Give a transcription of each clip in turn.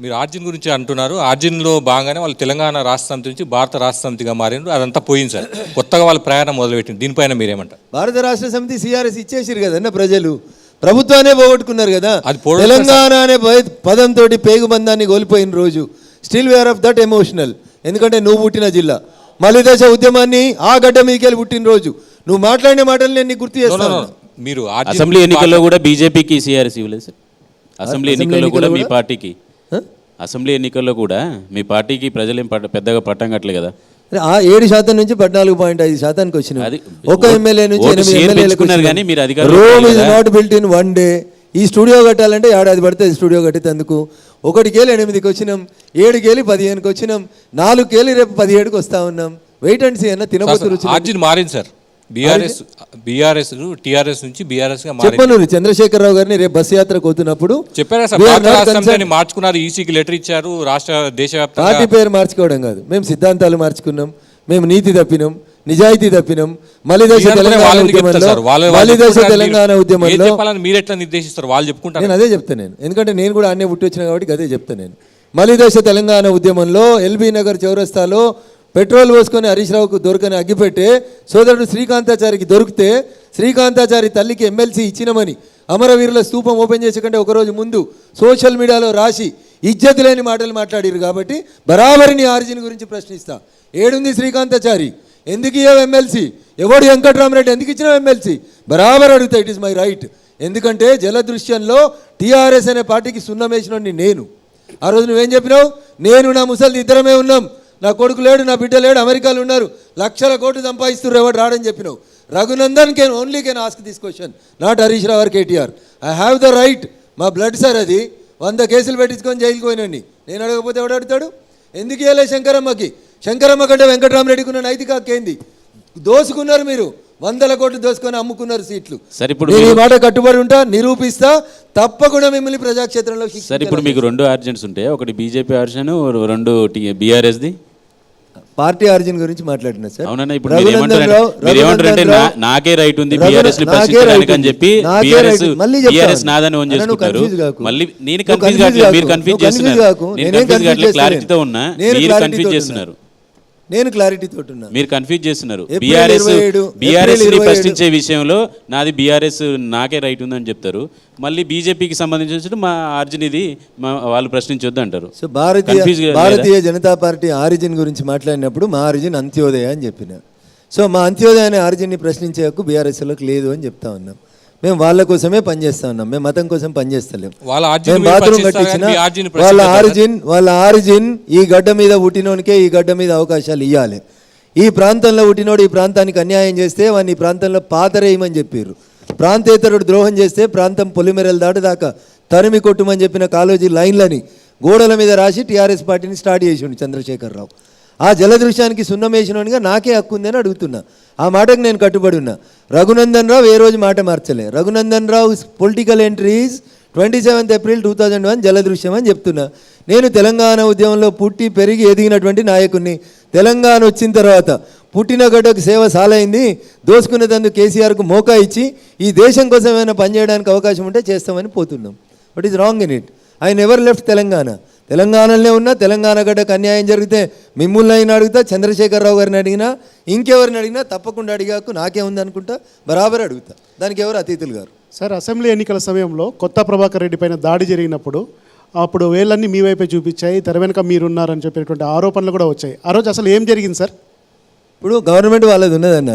మీరు ఆర్జిన్ గురించి అంటున్నారు. ఆర్జిన్లో భాగంగానే వాళ్ళు తెలంగాణ రాష్ట్ర సమితి నుంచి భారత రాష్ట్ర సమితిగా మారిండ్రు. అదంతా పోయింది సార్. కొత్తగా వాళ్ళ ప్రయాణం మొదలుపెట్టింది. దీనిపైన మీరేమంటారు? భారత రాష్ట్ర సమితి సిఆర్ఎస్ ఇచ్చేసిరు కదన్న ప్రజలు. ప్రభుత్వాన్ని పోగొట్టుకున్నారు కదా. అది తెలంగాణ అనే పద- పదంతో పేగుబంధాన్ని కోల్పోయిన రోజు still aware of that emotional ఎందుకంటే నువ్వు పుట్టిన జిల్లా. మలిదశ ఉద్యమాన్ని ఆ గడ్డ మీదకెళ్ళి పుట్టిన రోజు. నువ్వు మాట్లాడిన మాటలు నేను గుర్తు No, no, చేస్తాను. మీరు అసెంబ్లీ ఎన్నికల్లో కూడా బీజేపీకి సిఆర్ఎస్ ఇవ్వలేదు సార్. అసెంబ్లీ ఎన్నికల్లో కూడా మీ పార్టీకి. అసెంబ్లీ ఎన్నికల్లో కూడా మీ పార్టీకి ప్రజలేం పట్ట పెద్దగా పట్టం కట్టలే కదా? ఆ ఏడు శాతం నుంచి పద్నాలుగు పాయింట్ ఐదు శాతానికి వచ్చిన. అది ఒక ఎమ్మెల్యే నుంచి ఎనిమిది ఎమ్మెల్యేలకు కానీ మీరు Rome is. Not built in one day ఈ స్టూడియో కట్టాలంటే ఏడాది పడుతుంది స్టూడియో కట్టేందుకు. ఒకటికేళ్ళు ఎనిమిదికి వచ్చినాం ఏడుకేళ్ళు పదిహేనుకి వచ్చినాం నాలుగుకేళ్ళు రేపు పదిహేడుకి వస్తా ఉన్నాం. వెయిట్ అండ్ సీ అన్న తినబోతు రుచి ఆర్జిన్ మారింది సార్. బీఆర్ఎస్ బీఆర్ఎస్ టీఆర్ఎస్ నుంచి బీఆర్ఎస్గా చెప్పను చంద్రశేఖరరావు గారిని రేపు బస్ యాత్రకు పోతున్నప్పుడు చెప్పారా సార్? మార్చుకున్నారు ఈసీకి లెటర్ ఇచ్చారు రాష్ట్ర దేశవ్యాప్తంగా. పార్టీ పేరు మార్చుకోవడం కాదు. మేము సిద్ధాంతాలు మార్చుకున్నాం మేము నీతి తప్పినాం నిజాయితీ తప్పినాం. మీరు అనుకునే తెలంగాణ ఉద్యమంలో మలిదశ చెప్పుకుంటారు. తెలంగాణ ఉద్యమంలో మీరు ఎట్లా నిర్దేశిస్తారు? వాళ్ళు చెప్పుకుంటారు? నేను అదే చెప్తా నేను. ఎందుకంటే నేను కూడా అన్నీ పుట్టి వచ్చిన కాబట్టి అదే చెప్తా నేను. మలిదశ తెలంగాణ ఉద్యమంలో ఎల్బీ నగర్ చౌరస్తాలో పెట్రోల్ పోసుకొని హరీష్ రావుకు దొరకని అగ్గిపెట్టే సోదరుడు శ్రీకాంతాచారికి దొరికితే శ్రీకాంతాచారి తల్లికి ఎమ్మెల్సీ ఇచ్చినమని అమరవీరుల స్థూపం ఓపెన్ చేసే కంటే ఒకరోజు ముందు సోషల్ మీడియాలో రాసి ఇజ్జత్ లేని మాటలు మాట్లాడారు కాబట్టి బరాబరిని ఆరిజిన్ గురించి ప్రశ్నిస్తా. ఏడుంది శ్రీకాంతాచారి? ఎందుకు ఇవ్వవు ఎమ్మెల్సీ? ఎవడు వెంకట్రామరెడ్డి ఎందుకు ఇచ్చినావు ఎమ్మెల్సీ? బరాబర్ అడుగుతా ఇట్ ఇస్ మై రైట్. ఎందుకంటే జలదృశ్యంలో టీఆర్ఎస్ అనే పార్టీకి సున్నం సున్నమేసినోడిని నేను. ఆ రోజు నువ్వేం చెప్పినావు? నేను నా ముసలిది ఇద్దరమే ఉన్నాం. నా కొడుకు లేడు నా బిడ్డ లేడు అమెరికాలో ఉన్నారు. లక్షల కోట్లు సంపాదిస్తున్నారు ఎవడు రాడని చెప్పినావు. Raghunandan can only can ask this question not Harish Rao or KTR. I have the right మా బ్లడ్ సార్ అది వంద కేసులు పెట్టించుకొని జైలుకి పోయినండి. నేను అడగకపోతే ఎవడు అడుగుతాడు? ఎందుకు ఇవ్వలే శంకరమ్మకి? శంకరమ్మ కంటే వెంకటరామరెడ్డికి ఉన్న నైతిక హక్కేంది దోసుకున్నారు మీరు. వందల కోట్లు దోసుకొని అమ్ముకున్నారు సీట్లు. సార్ ఇప్పుడు ఈ మాట కట్టుబడి ఉంటా నిరూపిస్తా తప్పకుండా మిమ్మల్ని ప్రజాక్షేత్రంలో సార్. ఇప్పుడు మీకు రెండు ఆర్జెంట్స్ ఉంటాయి ఒకటి బీజేపీ ఆర్జన్ రెండు బీఆర్ఎస్ది పార్టీ ఆరిజిన్ గురించి మాట్లాడినా సార్ అవునన్నా ఇప్పుడు మీరు రఘునందన్ ఏమంటారంటే మీరు ఏమంటారంటే రఘునందన్ నా- నాకే రైట్ ఉంది రఘున- బీఆర్ఎస్ని నాకే ప్రశ్నించడానికి అని చెప్పి. నాకే బీఆర్ఎస్. మళ్ళీ. బీఆర్ఎస్ నాదని ఓన్ చేసుకుంటారు confuse కాకు. మళ్ళీ నేను నువ్వు కన్ఫ్యూజ్ confuse కావట్లేదు మీరు కాకు. కన్ఫ్యూజ్ నువ్వు confuse చేస్తున్నారు కాకు. నేను నేనేం కన్ఫ్యూజ్ confuse కావట్లేదు చేస్తలేను. క్లారిటీతో ఉన్నా నేను మీరు clarity కన్ఫ్యూజ్ చేస్తున్నారు నేను క్లారిటీ తోటి ఉన్నా మీరు కన్ఫ్యూజ్ చేస్తున్నారు. BRS BRS. ప్రశ్నించే విషయంలో నాది బీఆర్ఎస్ నాకే రైట్ ఉందని చెప్తారు. మళ్ళీ బీజేపీకి సంబంధించి మా అర్జున్ ఇది మా వాళ్ళు ప్రశ్నించొద్దు అంటారు. So Bharatiya Bharatiya Janata Party origin గురించి మాట్లాడినప్పుడు మా ఆరిజిన్ అంత్యోదయ అని చెప్పిన. సో మా అంత్యోదయ అనే ఆరిజిన్ని ప్రశ్నించే హక్కు బీఆర్ఎస్లోకి లేదు అని చెప్తా ఉన్నాం. మేము వాళ్ళ కోసమే పనిచేస్తా ఉన్నాం. మేము మతం కోసం పనిచేస్తలేం మేము బాత్రూమ్ కట్టించిన వాళ్ళ ఆరిజిన్ వాళ్ళ ఆరిజిన్ ఈ గడ్డ మీద పుట్టినోనికే ఈ గడ్డ మీద అవకాశాలు ఇవ్వాలి ఈ ప్రాంతంలో పుట్టినోడు ఈ ప్రాంతానికి అన్యాయం చేస్తే వాడిని ఈ ప్రాంతంలో పాతరేయమని చెప్పారు ప్రాంతేతరుడు ద్రోహం చేస్తే ప్రాంతం పొలిమెరలు దాటిదాకా తరిమి కొట్టుమని చెప్పిన కాలేజీ లైన్లని గోడల మీద రాసి టీఆర్ఎస్ పార్టీని స్టార్ట్ చేసిండు చంద్రశేఖరరావు ఆ జలదృశ్యానికి సున్నమేసినోనిగా నాకే హక్కు ఉందని అడుగుతున్నా. ఆ మాటకు నేను కట్టుబడి ఉన్నా. రఘునందన్ రావు ఏ రోజు మాట మార్చలే. Raghunandan Rao political entries twenty seventh April two thousand one Jaladrushyam అని చెప్తున్నా. నేను తెలంగాణ ఉద్యమంలో పుట్టి పెరిగి ఎదిగినటువంటి నాయకుడిని తెలంగాణ వచ్చిన తర్వాత పుట్టిన గడ్డకు సేవ సాలైంది. దోసుకునేటందుకు కేసీఆర్కు మోకా ఇచ్చి ఈ దేశం కోసం ఏమైనా పనిచేయడానికి అవకాశం ఉంటే చేస్తామని పోతున్నాం. But is wrong in it I never left Telangana తెలంగాణలోనే ఉన్నా తెలంగాణ గడ్డకు అన్యాయం జరిగితే మిమ్మల్ని అయినా అడుగుతా చంద్రశేఖరరావు గారిని అడిగినా ఇంకెవరిని అడిగినా తప్పకుండా అడిగాకు నాకే ఉంది అనుకుంటా బరాబర్ అడుగుతా. దానికి ఎవరు అతిథులు గారు? సార్ అసెంబ్లీ ఎన్నికల సమయంలో కొత్త ప్రభాకర్ రెడ్డి పైన దాడి జరిగినప్పుడు అప్పుడు వేళ్ళన్నీ మీ వైపే చూపించాయి తెర వెనుక మీరున్నారని చెప్పేటువంటి ఆరోపణలు కూడా వచ్చాయి. ఆ రోజు అసలు ఏం జరిగింది సార్? ఇప్పుడు గవర్నమెంట్ వాళ్ళది ఉన్నదన్న?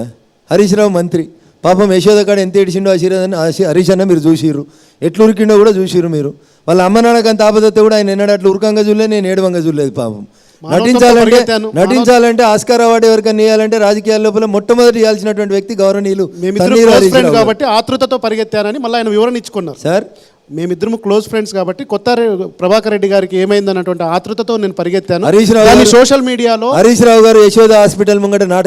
హరీష్ రావు మంత్రి. పాపం యశోద కాడ ఎంత ఏడిచిండో ఆశీర్వాదాన్ని ఆశీ- హరీష్ అన్న మీరు చూసిర్రు. ఎట్లు ఉరికిండో కూడా చూసిర్రు మీరు. వాళ్ళ అమ్మ నాన్నకి అంత ఆపదత్తే కూడా ఆయన ఎన్నడూ అట్లా ఉరకంగా చూడలేదు నేను ఏడవంగా చూడలేదు పాపం. నటించాలంటే. నటించాలంటే ఆస్కార్ అవార్డు ఎవరికైనా ఇవ్వాలంటే రాజకీయాల లోపల మొట్టమొదటి ఇవ్వాల్సినటువంటి వ్యక్తి గౌరవనీయులు. కాబట్టి ఆతృతతో పరిగెత్తానని మళ్ళీ ఆయన వివరణ ఇచ్చుకున్నారు. సార్? మేమిద్దరం క్లోజ్ ఫ్రెండ్స్ కాబట్టి కొత్త ప్రభాకర్ రెడ్డి గారికి ఏమైంది అన్నటువంటి ఆతృతతో నేను పరిగెత్తాను. హరీష్ రావు సోషల్ మీడియాలో హరీష్ రావు గారు యశోద హాస్పిటల్ ముంగట నాటకం